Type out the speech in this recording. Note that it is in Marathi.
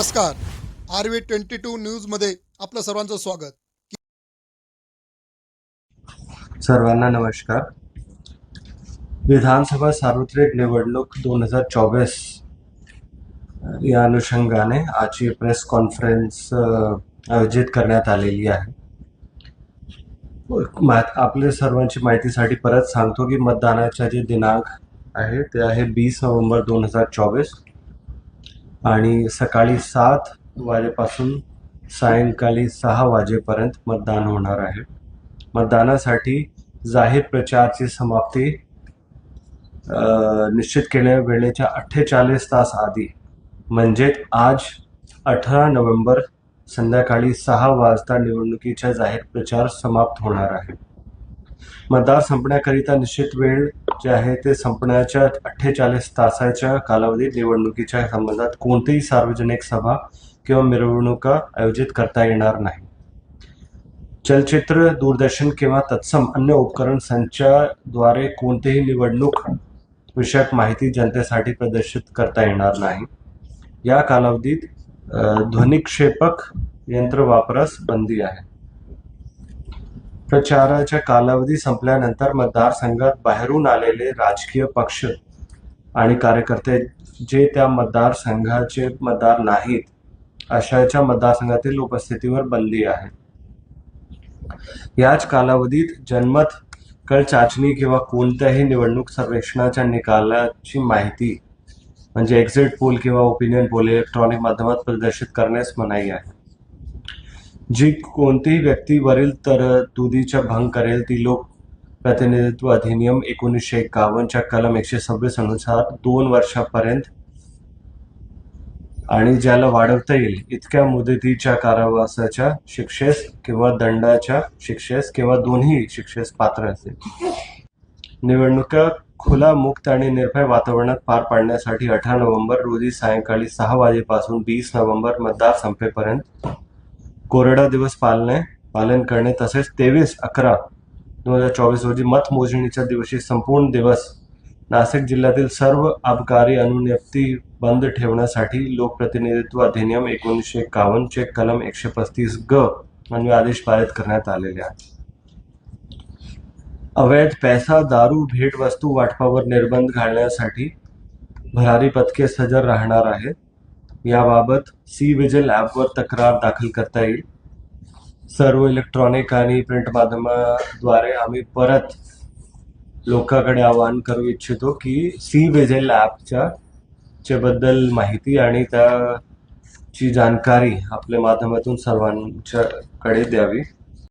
नमस्कार. आर व्ही ट्वेंटी टू न्यूजमध्ये आपलं सर्वांचं स्वागत. सर्वांना नमस्कार. विधानसभा सार्वत्रिक निवडणूक दोन हजार चोवीस या अनुषंगाने आजची प्रेस कॉन्फरन्स आयोजित करण्यात आलेली आहे. आपल्या सर्वांची माहितीसाठी परत सांगतो की मतदानाचा जे दिनांक आहे ते आहे बीस नोव्हेंबर दोन हजार चोवीस. आणि सकाळी सात वाजेपासून सायंकाळी सहा वाजेपर्यंत मतदान होणार आहे. मतदानासाठी जाहीर प्रचारची समाप्ती निश्चित केल्या वेळेच्या अठ्ठेचाळीस तास आधी म्हणजे आज अठरा नोव्हेंबर संध्याकाळी सहा वाजता निवडणुकीचा जाहीर प्रचार समाप्त होणार आहे. मतदार संपण्याकरिता निश्चित वेळ जे आहे ते संपण्याच्या अठ्ठेचाळीस तासाच्या कालावधीत निवडणुकीच्या संबंधात कोणतीही सार्वजनिक सभा किंवा मिरवणुका आयोजित करता येणार नाही. चलचित्र दूरदर्शन किंवा तत्सम अन्य उपकरण संचाद्वारे कोणतीही निवडणूक विषयक माहिती जनतेसाठी प्रदर्शित करता येणार नाही. या कालावधीत ध्वनिक्षेपक यंत्र वापरास बंदी आहे. प्रचाराच्या कालावधी संपल्यानंतर मतदारसंघात बाहेरून आलेले राजकीय पक्ष आणि कार्यकर्ते जे त्या मतदारसंघाचे मतदार नाहीत अशाच्या मतदारसंघातील उपस्थितीवर बंदी आहे. याच कालावधीत जनमत कळ चाचणी किंवा कोणत्याही निवडणूक सर्वेक्षणाच्या निकालाची माहिती म्हणजे एक्झिट पोल किंवा ओपिनियन पोल इलेक्ट्रॉनिक माध्यमात प्रदर्शित करण्यास मनाई आहे. जी कोणतीही व्यक्ती वरील तरतुदीचा भंग करेल ती लोक प्रतिनिधित्व अधिनियम एकोणीसशे एकावन्नच्या कलम एकशे सव्वीस अनुसार दोन वर्षापर्यंत आणि ज्याला वाढवता येईल इतक्या मुदतीच्या कारावासाच्या शिक्षेस किंवा दंडाच्या शिक्षेस किंवा दोन्ही शिक्षेस पात्र असेल. निवडणुका खुला मुक्त आणि निर्भय वातावरणात पार पाडण्यासाठी अठरा नोव्हेंबर रोजी सायंकाळी सहा वाजेपासून वीस नोव्हेंबर मतदार संपेपर्यंत कोरडा दिवस पालने पालन करणे तसेच तेवीस अकरा दोन हजार चोवीस रोजी मतमोजणीच्या दिवशी संपूर्ण दिवस नाशिक जिल्ह्यातील सर्व आबकारी अनुनियप्ती बंद ठेवण्यासाठी लोकप्रतिनिधित्व अधिनियम एकोणीसशे एकावन्न चे कलम एकशे पस्तीस ग म्हणजे आदेश पारित करण्यात आलेले आहेत. अवैध पैसा दारू भेटवस्तू वाटपावर निर्बंध घालण्यासाठी भरारी पथके सजग राहणार आहेत. याबाबत सी विजिल ॲपवर तक्रार दाखल करता येईल. सर्व इलेक्ट्रॉनिक आणि प्रिंट माध्यमाद्वारे आम्ही परत लोकांकडे आवाहन करू इच्छितो की सी विजिल ॲपच्या च्याबद्दल माहिती आणि त्याची जानकारी आपल्या माध्यमातून सर्वांच्याकडे द्यावी.